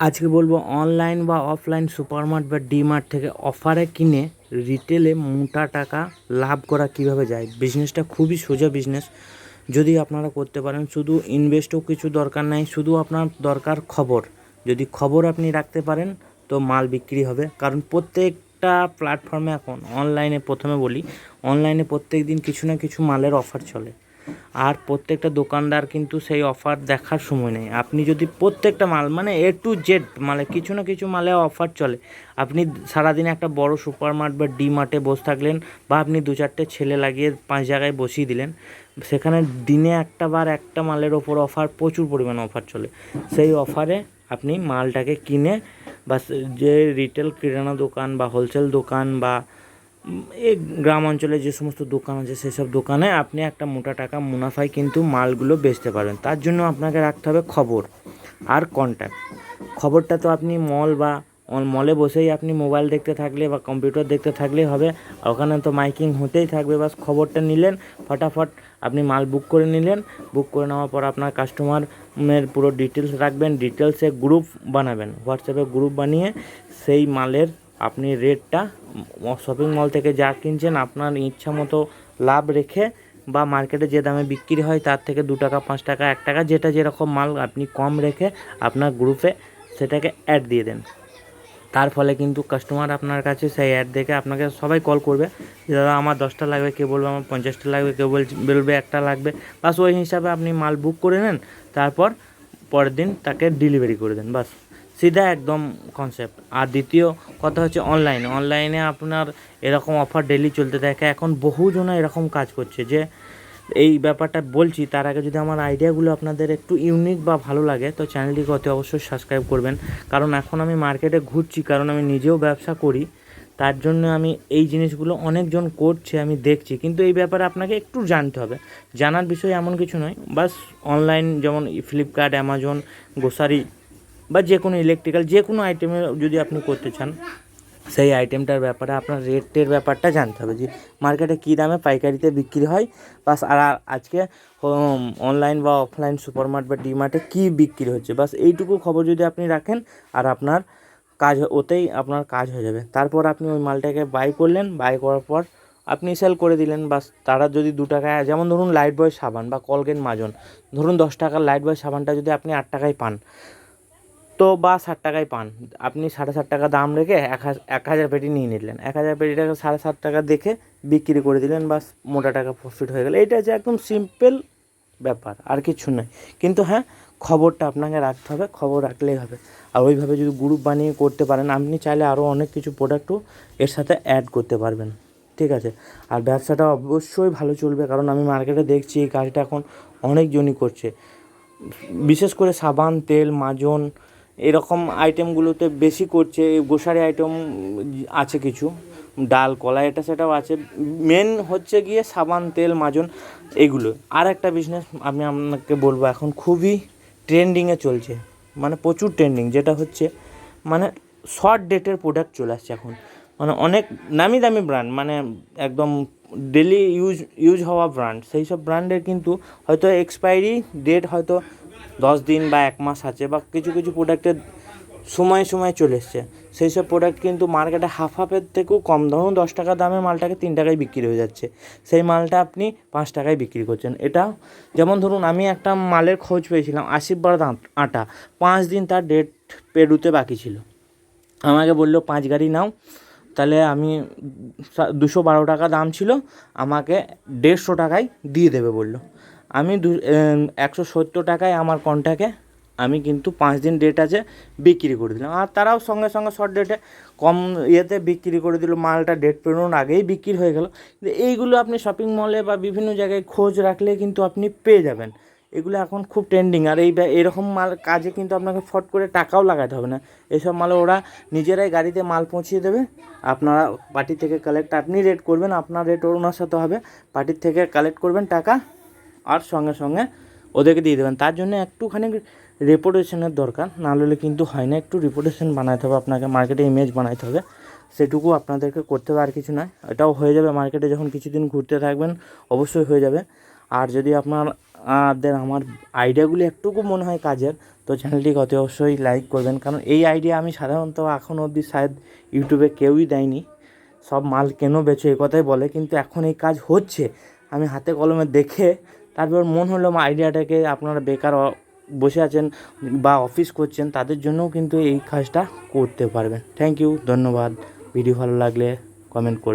আজকে বলব অনলাইন বা অফলাইন সুপারমার্ট বা ডিমার্ট থেকে অফারে কিনে রিটেলে মোটা টাকা লাভ করা কীভাবে যায়? বিজনেসটা খুবই সোজা বিজনেস যদি আপনারা করতে পারেন, শুধু ইনভেস্টও কিছু দরকার নাই, শুধু আপনার দরকার খবর। যদি খবর আপনি রাখতে পারেন, তো মাল বিক্রি হবে। কারণ প্রত্যেকটা প্ল্যাটফর্মে এখন অনলাইনে প্রথমে বলি অনলাইনে প্রত্যেক দিন কিছু না কিছু মালের অফার চলে। আর প্রত্যেকটা দোকানদার কিন্তু সেই অফার দেখার সময় নেই। আপনি যদি প্রত্যেকটা মাল মানে এ টু জেড মানে কিছু না কিছু মালে অফার চলে। আপনি সারাদিন একটা বড় সুপার মার্ট বা ডি মার্টে বসে থাকলেন বা আপনি দু চারটে ছেলে লাগিয়ে পাঁচ জায়গায় বসিয়ে দিলেন, সেখানে দিনে একটা বার একটা মালের ওপর অফার প্রচুর পরিমাণে অফার চলে। সেই অফারে আপনি মালটাকে কিনে বা যে রিটেল কিরানা দোকান বা হোলসেল দোকান বা এই গ্রাম অঞ্চলে যে সমস্ত দোকান আছে সেসব দোকানে আপনি একটা মোটা টাকা মুনাফায় কিন্তু মালগুলো বেচতে পারবেন তার জন্য আপনাকে রাখতে হবে খবর আর কন্ট্যাক্ট খবরটা তো আপনি মল বা মলে বসেই আপনি মোবাইল দেখতে থাকলে বা কম্পিউটার দেখতে থাকলেই হবে। ওখানে তো মাইকিং হতেই থাকবে, বাস খবরটা নিলেন, ফটাফট আপনি মাল বুক করে নিলেন। বুক করে নেওয়ার পর আপনার কাস্টমারের পুরো ডিটেলস রাখবেন ডিটেলসে গ্রুপ বানাবেন। হোয়াটসঅ্যাপে গ্রুপ বানিয়ে সেই মালের আপনি রেটটা শপিং মল থেকে যা কিনছেন আপনার ইচ্ছা মতো লাভ রেখে বা মার্কেটে যে দামে বিক্রি হয় তার থেকে দু টাকা, পাঁচ টাকা, এক টাকা যেটা যেরকম মাল আপনি কম রেখে আপনার গ্রুপে সেটাকে অ্যাড দিয়ে দেন। তার ফলে কিন্তু কাস্টমার আপনার কাছে সেই অ্যাড দেখে আপনাকে সবাই কল করবে যে, দাদা, আমার দশটা লাগবে, কেউ বলবে আমার পঞ্চাশটা লাগবে, কেউ বল- বলবে একটা লাগবে। বাস ওই হিসাবে আপনি মাল বুক করে নেন, তারপর পরের দিন তাকে ডেলিভারি করে দেন, বাস। সিধা একদম কনসেপ্ট আর দ্বিতীয় কথা হচ্ছে অনলাইনে অনলাইনে আপনার এরকম অফার ডেলি চলতে থাকে। এখন বহুজনা এরকম কাজ করছে যে, এই ব্যাপারটা বলছি, তার আগে যদি আমার আইডিয়াগুলো আপনাদের একটু ইউনিক বা ভালো লাগে, তো চ্যানেলটিকে অতি অবশ্যই সাবস্ক্রাইব করবেন। কারণ এখন আমি মার্কেটে ঘুরছি, কারণ আমি নিজেও ব্যবসা করি। তার জন্য আমি এই জিনিসগুলো অনেকজন করছে, আমি দেখছি। কিন্তু এই ব্যাপারে আপনাকে একটু জানতে হবে। জানার বিষয় এমন কিছু নয়। বাস অনলাইন যেমন ফ্লিপকার্ট অ্যামাজন গ্রোসারি বা যে কোনো ইলেকট্রিক্যাল যে কোনো আইটেমে যদি আপনি করতে চান, সেই আইটেমটার ব্যাপারে আপনার রেটের ব্যাপারটা জানতে হবে যে মার্কেটে কী দামে পাইকারিতে বিক্রি হয় বাস আর আজকে অনলাইন বা অফলাইন সুপারমার্ট বা ডিমার্টে কী বিক্রি হচ্ছে। বাস এইটুকু খবর যদি আপনি রাখেন, আর আপনার কাজ ওতেই আপনার কাজ হয়ে যাবে। তারপর আপনি ওই মালটাকে বাই করলেন বাই করার পর আপনি সেল করে দিলেন, বাস তারা যদি দু টাকায়, যেমন ধরুন লাইট বয় সাবান বা কলগেট মাজন ধরুন দশ টাকার লাইট বয় সাবানটা যদি আপনি আট টাকায় পান তো বা ষাট টাকায় পান। আপনি সাড়ে ষাট টাকা দাম রেখে এক হাজার এক হাজার পেটি নিয়ে নিলেন। এক হাজার পেটিটাকে সাড়ে সাত টাকা দেখে বিক্রি করে দিলেন বা মোটা টাকা প্রফিট হয়ে গেল। এটা হচ্ছে একদম সিম্পল ব্যাপার, আর কিছু নয়। কিন্তু হ্যাঁ খবরটা আপনাকে রাখতে হবে, খবর রাখলেই হবে। আর ওইভাবে যদি গ্রুপ বানিয়ে করতে পারেন, আপনি চাইলে আরও অনেক কিছু প্রোডাক্টও এর সাথে অ্যাড করতে পারবেন। ঠিক আছে? আর ব্যবসাটা অবশ্যই ভালো চলবে, কারণ আমি মার্কেটে দেখছি এই কাজটা এখন অনেকজনই করছে। বিশেষ করে সাবান, তেল, মাজন এরকম আইটেমগুলোতে বেশি করছে গোসারি আইটেম আছে কিছু, ডাল কলা এটা সেটাও আছে। মেন হচ্ছে গিয়ে সাবান, তেল, মাজন, এগুলো। আর একটা বিজনেস আমি আপনাকে বলব, এখন খুবই ট্রেন্ডিংয়ে চলছে। মানে প্রচুর ট্রেন্ডিং যেটা হচ্ছে মানে শর্ট ডেটের প্রোডাক্ট চলে আসছে এখন। মানে অনেক নামি দামি ব্র্যান্ড মানে একদম ডেলি ইউজ ইউজ হওয়া ব্র্যান্ড সেই সব ব্র্যান্ডের কিন্তু হয়তো এক্সপায়ারি ডেট হয়তো দশ দিন বা এক মাস আছে বা কিছু কিছু প্রোডাক্টের সময় সময় চলে এসছে। সেই সব প্রোডাক্ট কিন্তু মার্কেটে হাফ হাফের থেকেও কম। ধরুন দশ টাকা দামের মালটাকে তিন টাকায় বিক্রি হয়ে যাচ্ছে। সেই মালটা আপনি পাঁচ টাকায় বিক্রি করছেন। এটা যেমন ধরুন আমি একটা মালের খোঁজ পেয়েছিলাম, আশীর্বাদ আট- পাঁচ দিন তার ডেট পেরুতে বাকি ছিল। আমাকে বলল, পাঁচ গাড়ি নাও। তাহলে আমি দুশো বারো টাকা দাম ছিল। আমাকে দেড়শো টাকায় দিয়ে দেবে, বলল। আমি দু একশো সত্তর টাকায় আমার কন্ট্যাক্টে আমি কিন্তু পাঁচ দিন ডেট আছে বিক্রি করে দিলাম। আর তারাও সঙ্গে সঙ্গে শর্ট ডেটে কম ইয়েতে বিক্রি করে দিল, মালটা ডেট পেরোনোর আগেই বিক্রি হয়ে গেল। কিন্তু এইগুলো আপনি শপিং মলে বা বিভিন্ন জায়গায় খোঁজ রাখলে কিন্তু আপনি পেয়ে যাবেন। এগুলো এখন খুব ট্রেন্ডিং আর এই এরকম মাল, কাজে কিন্তু আপনাকে ফট করে টাকাও লাগাতে হবে না। এইসব মালে ওরা নিজেরাই গাড়িতে মাল পৌঁছিয়ে দেবে। আপনারা পার্টি থেকে কালেক্ট আপনি রেট করবেন, আপনার রেট ওনার সাথে হবে। পার্টির থেকে কালেক্ট করবেন টাকা। আর সঙ্গে সঙ্গে ওদেরকে দিয়ে দেবেন। তার জন্য একটুখানি রেপুটেশনের দরকার না হলে কিন্তু হয় না। একটু রিপুটেশন বানাতে হবে, আপনাকে মার্কেটে ইমেজ বানাতে হবে। সেটুকু আপনাদেরকে করতে হবে, আর কিছু নয়। এটাও হয়ে যাবে মার্কেটে যখন কিছুদিন ঘুরতে থাকবেন, অবশ্যই হয়ে যাবে। আর যদি আপনার, আদের, আমার আইডিয়াগুলি একটুকু মনে হয় কাজের, তো চ্যানেলটিকে অতি অবশ্যই লাইক করবেন। কারণ এই আইডিয়া আমি সাধারণত এখন অবধি শায়দ ইউটিউবে কেউই দেয়নি। সব মাল কেন বেচো এই কথাই বলে। কিন্তু এখন এই কাজ হচ্ছে। আমি হাতে কলমে দেখে তারপর মন হলো আইডিয়াটাকে আপনারা বেকার বসে আছেন বা অফিস করছেন, তাদের জন্যও কিন্তু এই কাজটা করতে পারবেন। থ্যাংক ইউ ধন্যবাদ। ভিডিও ভালো লাগলে কমেন্ট করবেন।